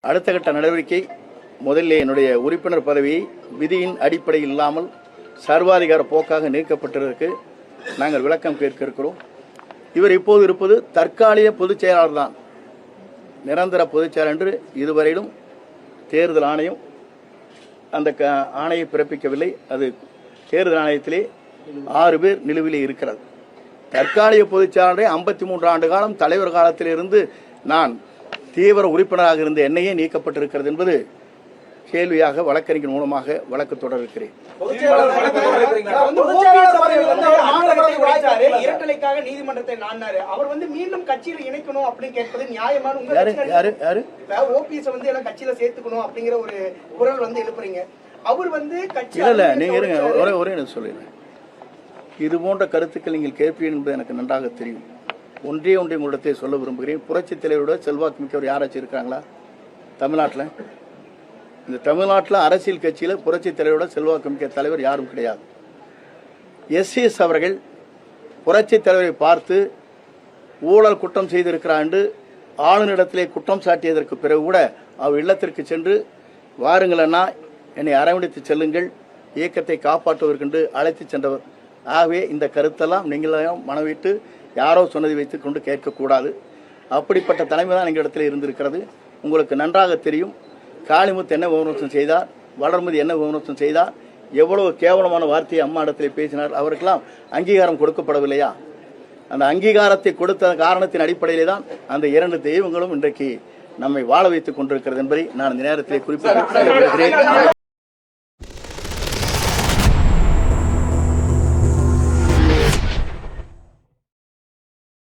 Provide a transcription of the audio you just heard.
அடுத்த கட்ட நடவடிக்கை முதலில் என்னுடைய உறுப்பினர் பதவியை விதியின் அடிப்படையில் இல்லாமல் சர்வாதிகார போக்காக நீக்கப்பட்டதற்கு நாங்கள் விளக்கம் கேட்க இருக்கிறோம். இவர் இப்போது இருப்பது தற்காலிக பொதுச் செயலாளர் தான். நிரந்தர பொதுச் செயலாளர் என்று இதுவரையிலும் தேர்தல் ஆணையம் அந்த க- ஆணையை பிறப்பிக்கவில்லை. அது தேர்தல் ஆணையத்திலே ஆறு பேர் நிலுவிலே இருக்கிறது தற்காலிக பொதுச் செயலாளரை ஐம்பத்தி மூன்று ஆண்டு காலம் தலைவர் காலத்திலிருந்து நான் தீவிர உறுப்பினராக இருந்த என்னையே நீக்கப்பட்டிருக்கிறது என்பது கேள்வியாக வழக்கறிஞர் மூலமாக வழக்கு தொடர இருக்கிறேன் வந்து OPS அவர்கள் வந்து ஆணவத்தை உடைச்சாரு, இரட்டலைக்காக நீதிமன்றத்தை நாடினாரு. அவர் வந்து மீண்டும் கட்சியில இணைக்கணும் அப்படின்னு கேட்பது நியாயமான உங்க யாரு? கட்சியில யாரு? யாரு? ஓபிஎஸ் வந்து எல்லாம் கட்சியில சேர்த்துக்கணும் அப்படிங்கிற ஒரு குரல் வந்து எழுப்புறீங்க. அவர் வந்து கட்சி இல்ல நீங்க இருங்க. ஒரே ஒரே எனக்கு சொல்லிடுறேன். இது போன்ற கருத்துக்கள் நீங்கள் கேட்பீர்கள் என்பது எனக்கு நன்றாக தெரியும். ஒன்றே ஒன்றிய உங்களிடத்தை சொல்ல விரும்புகிறேன். புரட்சித் தலைவரோட செல்வாக்கு மிக்கவர் யாராச்சும் இருக்காங்களா? தமிழ்நாட்டில்? இந்த தமிழ்நாட்டில் அரசியல் கட்சியில் புரட்சித் தலைவரோட செல்வாக்கு மிக்க தலைவர் யாரும் கிடையாது. எஸ்எஸ் அவர்கள் புரட்சித் தலைவரை பார்த்து ஊழல் குற்றம் செய்திருக்கிறார் என்று ஆளுநரிடத்திலே குற்றம் சாட்டியதற்கு பிறகு கூட அவர் இல்லத்திற்கு சென்று வாருங்களன்னா என்னை அரவணைத்து செல்லுங்கள். இயக்கத்தை காப்பாற்றுவதற்கென்று அழைத்து சென்றவர். ஆகவே இந்த கருத்தெல்லாம் நீங்களும் மனவிட்டு யாரோ சொன்னதை வைத்து கொண்டு கேட்கக்கூடாது. அப்படிப்பட்ட தலைமை தான் எங்கள் இடத்துல இருந்திருக்கிறது. உங்களுக்கு நன்றாக தெரியும். காளிமுத்து என்ன விமர்சனம் செய்தார்? வளர்மதி என்ன விமர்சனம் செய்தார்? எவ்வளவு கேவலமான வார்த்தையை அம்மா இடத்துல பேசினார். அவருக்கெல்லாம் அங்கீகாரம் கொடுக்கப்படவில்லையா? அந்த அங்கீகாரத்தை கொடுத்த காரணத்தின் அடிப்படையிலே தான் அந்த இரண்டு தெய்வங்களும் இன்றைக்கு நம்மை வாழ வைத்துக் கொண்டிருக்கிறது என்பதை நான் இந்த நேரத்தில் குறிப்பிட்டு